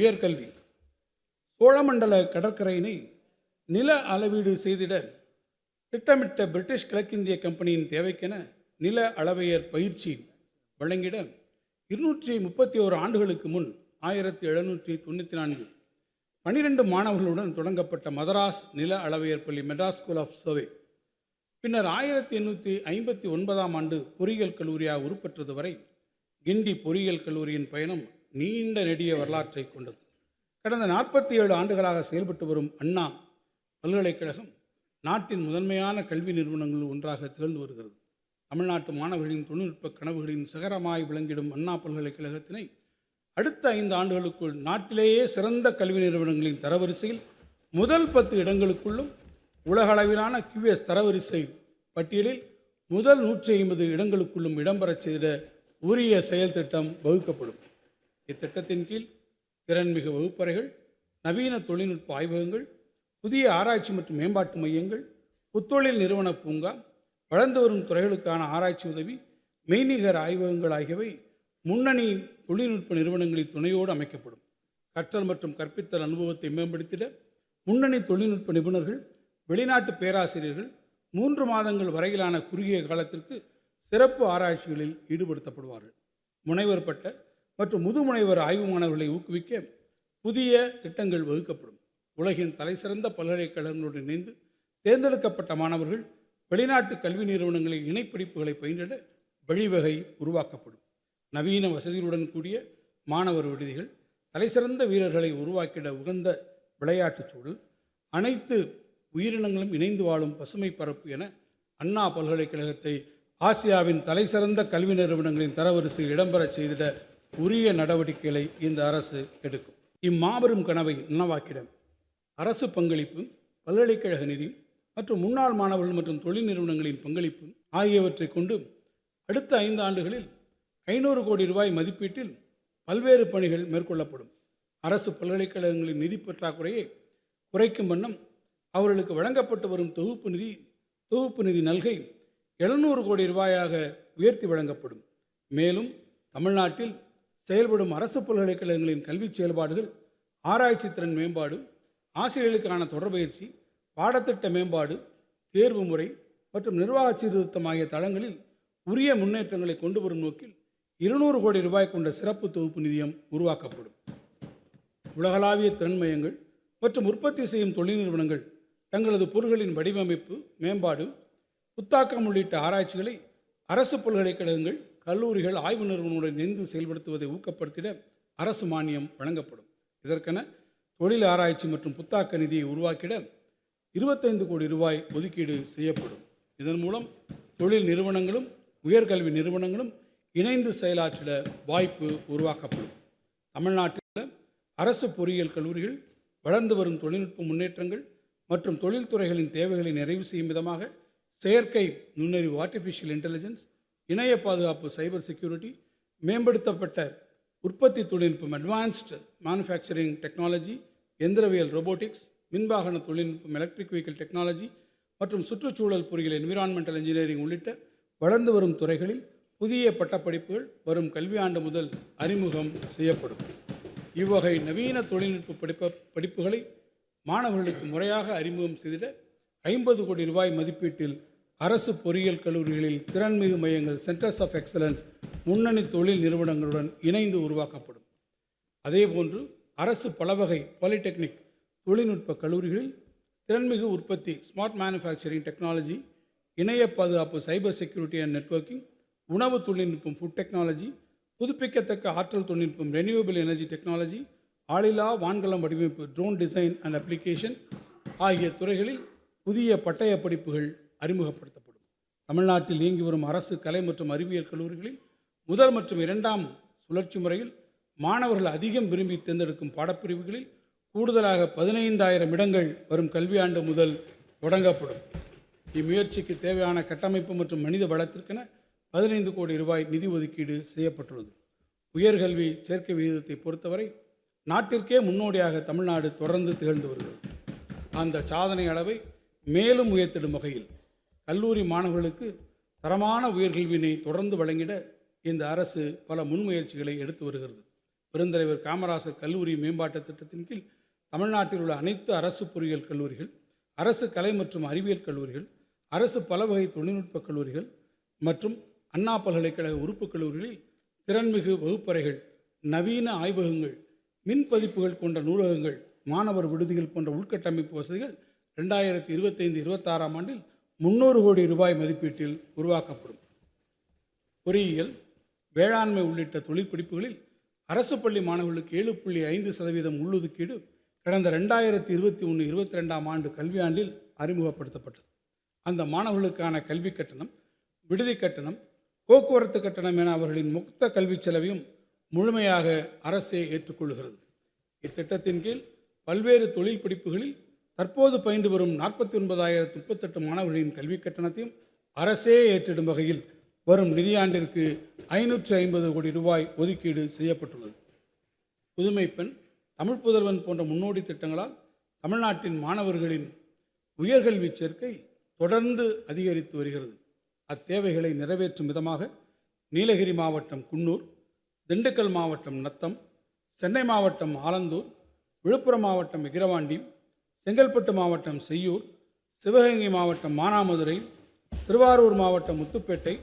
உயர்கல்வி. சோழமண்டல கடற்கரையினை நில அளவீடு செய்திட திட்டமிட்ட பிரிட்டிஷ் கிழக்கிந்திய கம்பெனியின் தேவைக்கென நில அளவையர் பயிற்சி வழங்கிட இருநூற்றி முப்பத்தி ஓரு ஆண்டுகளுக்கு முன் ஆயிரத்தி எழுநூற்றி தொண்ணூற்றி நான்கு பனிரெண்டு மாணவர்களுடன் தொடங்கப்பட்ட மதராஸ் நில அளவையர் பள்ளி மெட்ராஸ் ஸ்கூல் ஆஃப் சர்வே. பின்னர் ஆயிரத்தி எண்ணூற்றி ஐம்பத்தி ஒன்பதாம் ஆண்டு பொறியியல் கல்லூரியாக உருப்பெற்றது வரை கிண்டி பொறியியல் கல்லூரியின் பயணம் நீண்ட நெடிய வரலாற்றை கொண்டது. கடந்த நாற்பத்தி ஏழு ஆண்டுகளாக செயல்பட்டு வரும் அண்ணா பல்கலைக்கழகம் நாட்டின் முதன்மையான கல்வி நிறுவனங்களில் ஒன்றாக திகழ்ந்து வருகிறது. தமிழ்நாட்டு மாணவர்களின் தொழில்நுட்ப கனவுகளின் சிகரமாய் விளங்கிடும் அண்ணா பல்கலைக்கழகத்தினை அடுத்த ஐந்து ஆண்டுகளுக்குள் நாட்டிலேயே சிறந்த கல்வி நிறுவனங்களின் தரவரிசையில் முதல் பத்து இடங்களுக்குள்ளும் உலகளவிலான கியூஎஸ் தரவரிசை பட்டியலில் முதல் நூற்றி ஐம்பது இடங்களுக்குள்ளும் இடம்பெறச் செய்த உரிய செயல் திட்டம் வகுக்கப்படும். இத்திட்டத்தின் கீழ் திறன்மிகு வகுப்பறைகள் நவீன தொழில்நுட்ப ஆய்வகங்கள் புதிய ஆராய்ச்சி மற்றும் மேம்பாட்டு மையங்கள் புத்தொழில் நிறுவன பூங்கா வளர்ந்து வரும் துறைகளுக்கான ஆராய்ச்சி உதவி மெய்நிகர் ஆய்வகங்கள் ஆகியவை முன்னணி தொழில்நுட்ப நிறுவனங்களின் துணையோடு அமைக்கப்படும். கற்றல் மற்றும் கற்பித்தல் அனுபவத்தை மேம்படுத்திட முன்னணி தொழில்நுட்ப நிபுணர்கள் வெளிநாட்டு பேராசிரியர்கள் மூன்று மாதங்கள் வரையிலான குறுகிய காலத்திற்கு சிறப்பு ஆராய்ச்சிகளில் ஈடுபடுத்தப்படுவார்கள். முனைவர் பட்ட மற்றும் முதுமுனைவர் ஆய்வு மாணவர்களை ஊக்குவிக்க புதிய திட்டங்கள் வகுக்கப்படும். உலகின் தலைசிறந்த பல்கலைக்கழகங்களுடன் இணைந்து தேர்ந்தெடுக்கப்பட்ட மாணவர்கள் வெளிநாட்டு கல்வி நிறுவனங்களின் இணைப்பிடிப்புகளை பயின்றிட வழிவகை உருவாக்கப்படும். நவீன வசதிகளுடன் கூடிய மாணவர் விடுதிகள் தலைசிறந்த வீரர்களை உருவாக்கிட உகந்த விளையாட்டுச் சூழல் அனைத்து உயிரினங்களும் இணைந்து வாழும் பசுமை பரப்பு என அண்ணா பல்கலைக்கழகத்தை ஆசியாவின் தலைசிறந்த கல்வி நிறுவனங்களின் தரவரிசையில் இடம்பெறச் செய்திட உரிய நடவடிக்கைகளை இந்த அரசு எடுக்கும். இம்மாபெரும் கனவை நனவாக்கிட அரசு பங்களிப்பு பல்கலைக்கழக நிதி மற்றும் முன்னாள் மாணவர்கள் மற்றும் தொழில் நிறுவனங்களின் பங்களிப்பு ஆகியவற்றை கொண்டு அடுத்த ஐந்து ஆண்டுகளில் ஐநூறு கோடி ரூபாய் மதிப்பீட்டில் பல்வேறு பணிகள் மேற்கொள்ளப்படும். அரசு பல்கலைக்கழகங்களின் நிதி பற்றாக்குறையை குறைக்கும் வண்ணம் அவர்களுக்கு வழங்கப்பட்டு வரும் தொகுப்பு நிதி தொகுப்பு நிதி நல்கை எழுநூறு கோடி ரூபாயாக உயர்த்தி வழங்கப்படும். மேலும் தமிழ்நாட்டில் செயல்படும் அரசு பல்கலைக்கழகங்களின் கல்வி செயல்பாடுகள் ஆராய்ச்சி திறன் மேம்பாடு ஆசிரியர்களுக்கான தொடர்பயிற்சி பாடத்திட்ட மேம்பாடு தேர்வு முறை மற்றும் நிர்வாக சீர்திருத்தம் ஆகிய தளங்களில் உரிய முன்னேற்றங்களை கொண்டு வரும் நோக்கில் இருநூறு கோடி ரூபாய் கொண்ட சிறப்பு தொகுப்பு நிதியம் உருவாக்கப்படும். உலகளாவிய திறன்மயங்கள் மற்றும் உற்பத்தி செய்யும் தொழில் நிறுவனங்கள் தங்களது பொருட்களின் வடிவமைப்பு மேம்பாடு புத்தாக்கம் உள்ளிட்ட ஆராய்ச்சிகளை அரசு பல்கலைக்கழகங்கள் கல்லூரிகள் ஆய்வு நிறுவனங்களுடன் இணைந்து செயல்படுத்துவதை ஊக்கப்படுத்திட அரசு மானியம் வழங்கப்படும். இதற்கென தொழில் ஆராய்ச்சி மற்றும் புத்தாக்க நிதியை உருவாக்கிட இருபத்தைந்து கோடி ரூபாய் ஒதுக்கீடு செய்யப்படும். இதன் மூலம் தொழில் நிறுவனங்களும் உயர்கல்வி நிறுவனங்களும் இணைந்து செயலாற்றிட வாய்ப்பு உருவாக்கப்படும். தமிழ்நாட்டில் அரசு பொறியியல் கல்லூரிகள் வளர்ந்து வரும் தொழில்நுட்ப முன்னேற்றங்கள் மற்றும் தொழில்துறைகளின் தேவைகளை நிறைவு செய்யும் விதமாக செயற்கை நுண்ணறிவு ஆர்டிஃபிஷியல் இன்டெலிஜென்ஸ் இணைய பாதுகாப்பு சைபர் செக்யூரிட்டி மேம்படுத்தப்பட்ட உற்பத்தி தொழில்நுட்பம் அட்வான்ஸ்டு மேனுஃபேக்சரிங் டெக்னாலஜி எந்திரவியல் ரோபோட்டிக்ஸ் மின்வாகன தொழில்நுட்பம் எலக்ட்ரிக் வெஹிக்கிள் டெக்னாலஜி மற்றும் சுற்றுச்சூழல் பொறியியல் என்விரான்மெண்டல் இன்ஜினியரிங் உள்ளிட்ட வளர்ந்து வரும் துறைகளில் புதிய பட்டப்படிப்புகள் வரும் கல்வியாண்டு முதல் அறிமுகம் செய்யப்படும். இவ்வகை நவீன தொழில்நுட்ப படிப்ப படிப்புகளை மாணவர்களுக்கு முறையாக அறிமுகம் செய்திட ஐம்பது கோடி ரூபாய் மதிப்பீட்டில் அரசு பொறியியல் கல்லூரிகளில் திறன்மிகு மையங்கள் சென்டர்ஸ் ஆஃப் எக்ஸலன்ஸ் முன்னணி தொழில் நிறுவனங்களுடன் இணைந்து உருவாக்கப்படும். அதேபோன்று அரசு பலவகை பாலிடெக்னிக் தொழில்நுட்ப கல்லூரிகளில் திறன்மிகு உற்பத்தி ஸ்மார்ட் மேனுஃபேக்சரிங் டெக்னாலஜி இணைய பாதுகாப்பு சைபர் செக்யூரிட்டி அண்ட் நெட்வொர்க்கிங் உணவு தொழில்நுட்பம் ஃபுட் டெக்னாலஜி புதுப்பிக்கத்தக்க ஆற்றல் தொழில்நுட்பம் ரெனியூவபிள் எனர்ஜி டெக்னாலஜி ஆளில்லா வான்கலம் வடிவமைப்பு ட்ரோன் டிசைன் அண்ட் அப்ளிகேஷன் ஆகிய துறைகளில் புதிய பட்டய படிப்புகள் அறிமுகப்படுத்தப்படும். தமிழ்நாட்டில் இயங்கி வரும் அரசு கலை மற்றும் அறிவியல் கல்லூரிகளில் முதல் மற்றும் இரண்டாம் சுழற்சி முறையில் மாணவர்கள் அதிகம் விரும்பி தேர்ந்தெடுக்கும் பாடப்பிரிவுகளில் கூடுதலாக பதினைந்தாயிரம் இடங்கள் வரும் கல்வியாண்டு முதல் தொடங்கப்படும். இம்முயற்சிக்கு தேவையான கட்டமைப்பு மற்றும் மனித வளத்திற்கென பதினைந்து கோடி ரூபாய் நிதி ஒதுக்கீடு செய்யப்பட்டுள்ளது. உயர்கல்வி சேர்க்கை விகிதத்தை பொறுத்தவரை நாட்டிற்கே முன்னோடியாக தமிழ்நாடு தொடர்ந்து திகழ்ந்து வருகிறது. அந்த சாதனை அளவை மேலும் உயர்த்திடும் வகையில் கல்லூரி மாணவர்களுக்கு தரமான உயர்கல்வியினை தொடர்ந்து வழங்கிட இந்த அரசு பல முன்முயற்சிகளை எடுத்து வருகிறது. பெருந்தலைவர் காமராசர் கல்லூரி மேம்பாட்டுத் திட்டத்தின் கீழ் தமிழ்நாட்டில் உள்ள அனைத்து அரசு பொறியியல் கல்லூரிகள் அரசு கலை மற்றும் அறிவியல் கல்லூரிகள் அரசு பலவகை தொழில்நுட்ப கல்லூரிகள் மற்றும் அண்ணா பல்கலைக்கழக உறுப்பு கல்லூரிகளில் திறன்மிகு வகுப்பறைகள் நவீன ஆய்வகங்கள் மின் பதிப்புகள் கொண்ட நூலகங்கள் மாணவர் விடுதிகள் போன்ற உள்கட்டமைப்பு வசதிகள் ரெண்டாயிரத்தி இருபத்தைந்து இருபத்தாறாம் ஆண்டில் முந்நூறு கோடி ரூபாய் மதிப்பீட்டில் உருவாக்கப்படும். பொறியியல் வேளாண்மை உள்ளிட்ட தொழில் படிப்புகளில் அரசு பள்ளி மாணவர்களுக்கு ஏழு புள்ளி ஐந்து சதவீதம் உள்ளொதுக்கீடு கடந்த ரெண்டாயிரத்தி இருபத்தி ஒன்று இருபத்தி ரெண்டாம் ஆண்டு கல்வியாண்டில் அறிமுகப்படுத்தப்பட்டது. அந்த மாணவர்களுக்கான கல்வி கட்டணம் விடுதி கட்டணம் போக்குவரத்து கட்டணம் என அவர்களின் மொத்த கல்விச் செலவையும் முழுமையாக அரசே ஏற்றுக்கொள்கிறது. இத்திட்டத்தின் கீழ் பல்வேறு தொழில் படிப்புகளில் தற்போது பயின்று வரும் நாற்பத்தி ஒன்பதாயிரத்து முப்பத்தெட்டு மாணவர்களின் கல்வி கட்டணத்தையும் அரசே ஏற்றிடும் வகையில் வரும் நிதியாண்டிற்கு ஐநூற்று ஐம்பது கோடி ரூபாய் ஒதுக்கீடு செய்யப்பட்டுள்ளது. புதுமை பெண் தமிழ் புதல்வன் போன்ற முன்னோடி திட்டங்களால் தமிழ்நாட்டின் மாணவர்களின் உயர்கல்வி சேர்க்கை தொடர்ந்து அதிகரித்து வருகிறது. அத்தேவைகளை நிறைவேற்றும் விதமாக நீலகிரி மாவட்டம் குன்னூர் திண்டுக்கல் மாவட்டம் நத்தம் சென்னை மாவட்டம் ஆலந்தூர் விழுப்புரம் மாவட்டம் விக்கிரவாண்டி செங்கல்பட்டு மாவட்டம் செய்யூர் சிவகங்கை மாவட்டம் மானாமதுரை திருவாரூர் மாவட்டம் முத்துப்பேட்டை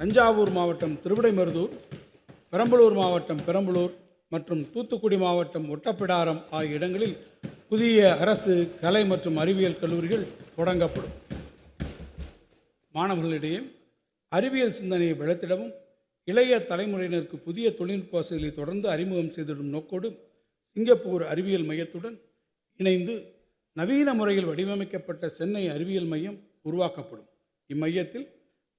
தஞ்சாவூர் மாவட்டம் திருவிடைமருதூர் பெரம்பலூர் மாவட்டம் பெரம்பலூர் மற்றும் தூத்துக்குடி மாவட்டம் ஒட்டப்பிடாரம் ஆகிய இடங்களில் புதிய அரசு கலை மற்றும் அறிவியல் கல்லூரிகள் தொடங்கப்படும். மாணவர்களிடையே அறிவியல் சிந்தனையை வளர்த்திடவும் இளைய தலைமுறையினருக்கு புதிய தொழில்நுட்ப வசதிகளை தொடர்ந்து அறிமுகம் செய்திடும் நோக்கோடு சிங்கப்பூர் அறிவியல் மையத்துடன் இணைந்து நவீன முறையில் வடிவமைக்கப்பட்ட சென்னை அறிவியல் மையம் உருவாக்கப்படும். இம்மையத்தில்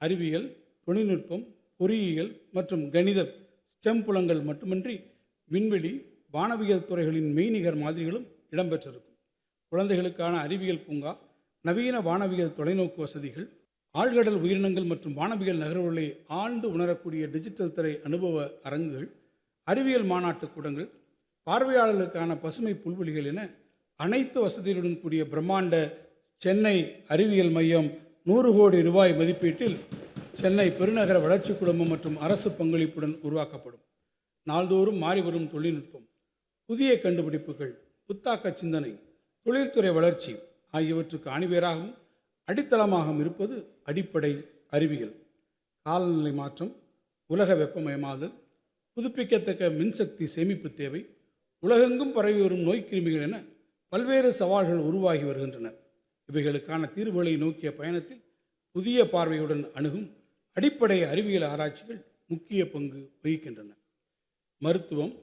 அறிவியல் தொழில்நுட்பம் பொறியியல் மற்றும் கணித ஸ்டெம் புலங்கள் மட்டுமின்றி விண்வெளி வானவியல் துறைகளின் மெய்நிகர் மாதிரிகளும் இடம்பெற்றிருக்கும். குழந்தைகளுக்கான அறிவியல் பூங்கா நவீன வானவியல் தொலைநோக்கு வசதிகள் ஆழ்கடல் உயிரினங்கள் மற்றும் வானவியல் நகர்வுகளை ஆழ்ந்து உணரக்கூடிய டிஜிட்டல் திரை அனுபவ அரங்குகள் அறிவியல் மாநாட்டு கூடங்கள் பார்வையாளர்களுக்கான பசுமை புல்வெளிகள் என அனைத்து வசதிகளுடன் கூடிய பிரம்மாண்ட சென்னை அறிவியல் மையம் நூறு கோடி ரூபாய் மதிப்பீட்டில் சென்னை பெருநகர வளர்ச்சி குழுமம் மற்றும் அரசு பங்களிப்புடன் உருவாக்கப்படும். நாள்தோறும் மாறி வரும் தொழில்நுட்பம் புதிய கண்டுபிடிப்புகள் புத்தாக்க சிந்தனை தொழில்துறை வளர்ச்சி ஆகியவற்றுக்கு அணிவேராகவும் அடித்தளமாகவும் இருப்பது அடிப்படை அறிவியல். காலநிலை மாற்றம் உலக வெப்பமயமாதல் புதுப்பிக்கத்தக்க மின்சக்தி சேமிப்பு தேவை உலகெங்கும் பரவி வரும் நோய்க்கிருமிகள் என பல்வேறு சவால்கள் உருவாகி வருகின்றன. இவைகளுக்கான தீர்வுகளை நோக்கிய பயணத்தில் புதிய பார்வையுடன் அணுகும் அடிப்படை அறிவியல் ஆராய்ச்சிகள் முக்கிய பங்கு வகிக்கின்றன. மருத்துவம்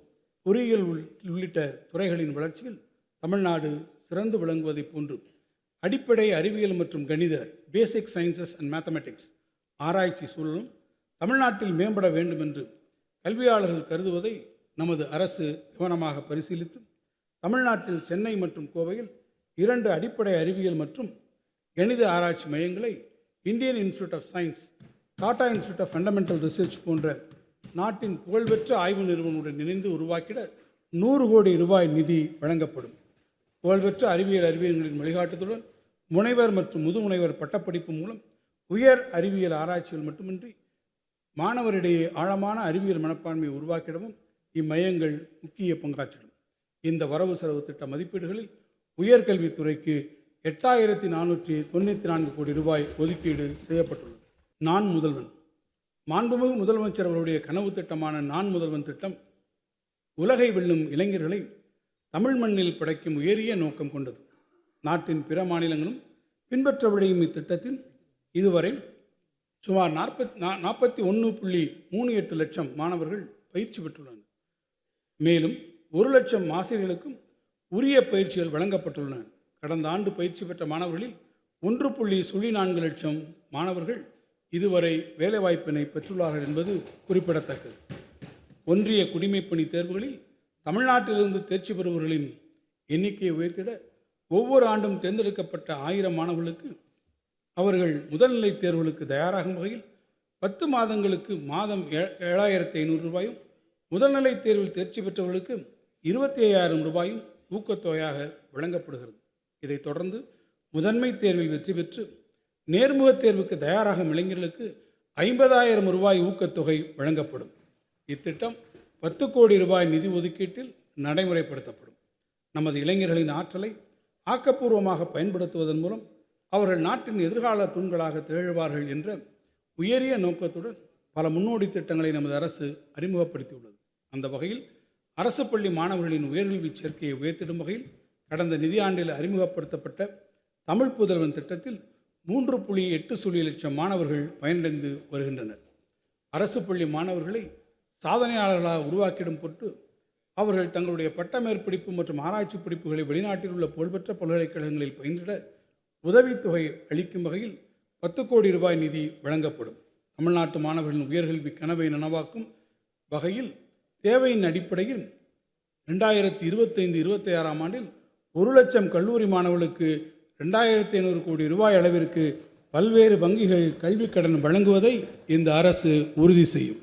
பொறியியல் உள்- உள்ளிட்ட துறைகளின் வளர்ச்சியில் தமிழ்நாடு சிறந்து விளங்குவதைப் போன்று அடிப்படை அறிவியல் மற்றும் கணித பேசிக் சயின்சஸ் அண்ட் மேத்தமெட்டிக்ஸ் ஆராய்ச்சி சூழலும் தமிழ்நாட்டில் மேம்பட வேண்டும் என்று கல்வியாளர்கள் கருதுவதை நமது அரசு கவனமாக பரிசீலித்து தமிழ்நாட்டில் சென்னை மற்றும் கோவையில் இரண்டு அடிப்படை அறிவியல் மற்றும் கணித ஆராய்ச்சி மையங்களை Indian Institute of Science Tata Institute of Fundamental Research போன்ற நாட்டின் புகழ்பெற்ற ஆய்வு நிறுவனங்களுடன் இணைந்து உருவாக்கிட நூறு கோடி ரூபாய் நிதி வழங்கப்படும். புகழ்பெற்ற அறிவியல் அறிவியல்களின் வழிகாட்டுதலுடன் முனைவர் மற்றும் முதுமுனைவர் பட்டப்படிப்பு மூலம் உயர் அறிவியல் ஆராய்ச்சிகள் மட்டுமின்றி மாணவரிடையே ஆழமான அறிவியல் மனப்பான்மையை உருவாக்கிடவும் இம்மையங்கள் முக்கிய பங்காற்றிடும். இந்த வரவு செலவு திட்ட மதிப்பீடுகளில் உயர்கல்வித்துறைக்கு எட்டாயிரத்தி நானூற்றி தொண்ணூற்றி நான்கு கோடி ரூபாய் ஒதுக்கீடு செய்யப்பட்டுள்ளது. நான் முதல்வன். மாண்புமிகு முதலமைச்சர் அவருடைய கனவு திட்டமான நான் முதல்வன் திட்டம் உலகை வெல்லும் இளைஞர்களை தமிழ் மண்ணில் படைக்கும் உயரிய நோக்கம் கொண்டது. நாட்டின் பிற மாநிலங்களும் பின்பற்ற விளையும் இத்திட்டத்தில் இதுவரை சுமார் நாற்பத்தி நாற்பத்தி ஒன்று புள்ளி மூணு எட்டு லட்சம் மாணவர்கள் பயிற்சி பெற்றுள்ளனர். மேலும் ஒரு லட்சம் ஆசிரியர்களுக்கும் உரிய பயிற்சிகள் வழங்கப்பட்டுள்ளன. கடந்த ஆண்டு பயிற்சி பெற்ற மாணவர்களில் ஒன்று புள்ளி சுழி நான்கு லட்சம் மாணவர்கள் இதுவரை வேலைவாய்ப்பினை பெற்றுள்ளார்கள் என்பது குறிப்பிடத்தக்கது. ஒன்றிய குடிமைப்பணி தேர்வுகளில் தமிழ்நாட்டிலிருந்து தேர்ச்சி பெறுபவர்களின் எண்ணிக்கையை உயர்த்திட ஒவ்வொரு ஆண்டும் தேர்ந்தெடுக்கப்பட்ட ஆயிரம் மாணவர்களுக்கு அவர்கள் முதல்நிலை தேர்வுகளுக்கு தயாராகும் வகையில் பத்து மாதங்களுக்கு மாதம் ஏ- ஏழாயிரத்தி ஐநூறு ரூபாயும் முதல்நிலை தேர்வில் தேர்ச்சி பெற்றவர்களுக்கு இருபத்தி ஐயாயிரம் ரூபாயும் ஊக்கத்தொகையாக வழங்கப்படுகிறது. இதைத் தொடர்ந்து முதன்மை தேர்வில் வெற்றி பெற்று நேர்முகத் தேர்வுக்கு தயாராகும் இளைஞர்களுக்கு ஐம்பதாயிரம் ரூபாய் ஊக்கத்தொகை வழங்கப்படும். இத்திட்டம் பத்து கோடி ரூபாய் நிதி ஒதுக்கீட்டில் நடைமுறைப்படுத்தப்படும். நமது இளைஞர்களின் ஆற்றலை ஆக்கப்பூர்வமாக பயன்படுத்துவதன் மூலம் அவர்கள் நாட்டின் எதிர்கால தூண்களாக திகழ்வார்கள் என்ற உயரிய நோக்கத்துடன் பல முன்னோடி திட்டங்களை நமது அரசு அறிமுகப்படுத்தியுள்ளது. அந்த வகையில் அரசு பள்ளி மாணவர்களின் உயர்கல்வி சேர்க்கையை உயர்த்திடும் வகையில் கடந்த நிதியாண்டில் அறிமுகப்படுத்தப்பட்ட தமிழ் புதல்வன் திட்டத்தில் மூன்று புள்ளி எட்டு சுழி லட்சம் மாணவர்கள் பயனடைந்து வருகின்றனர். அரசு பள்ளி மாணவர்களை சாதனையாளர்களாக உருவாக்கிடும் பொருட்டு அவர்கள் தங்களுடைய பட்ட மேற்படிப்பு மற்றும் ஆராய்ச்சி படிப்புகளை வெளிநாட்டில் உள்ள புகழ்பெற்ற பல்கலைக்கழகங்களில் பயின்றிட உதவித்தொகை அளிக்கும் வகையில் பத்து கோடி ரூபாய் நிதி வழங்கப்படும். தமிழ்நாட்டு மாணவர்களின் உயர்கல்வி கனவை நனவாக்கும் வகையில் தேவையின் அடிப்படையில் ரெண்டாயிரத்தி இருபத்தைந்து இருபத்தி ஆறாம் ஆண்டில் ஒரு லட்சம் கல்லூரி மாணவர்களுக்கு ரெண்டாயிரத்தி ஐநூறு கோடி ரூபாய் அளவிற்கு பல்வேறு வங்கிகள் கல்விக் கடன் வழங்குவதை இந்த அரசு உறுதி செய்யும்.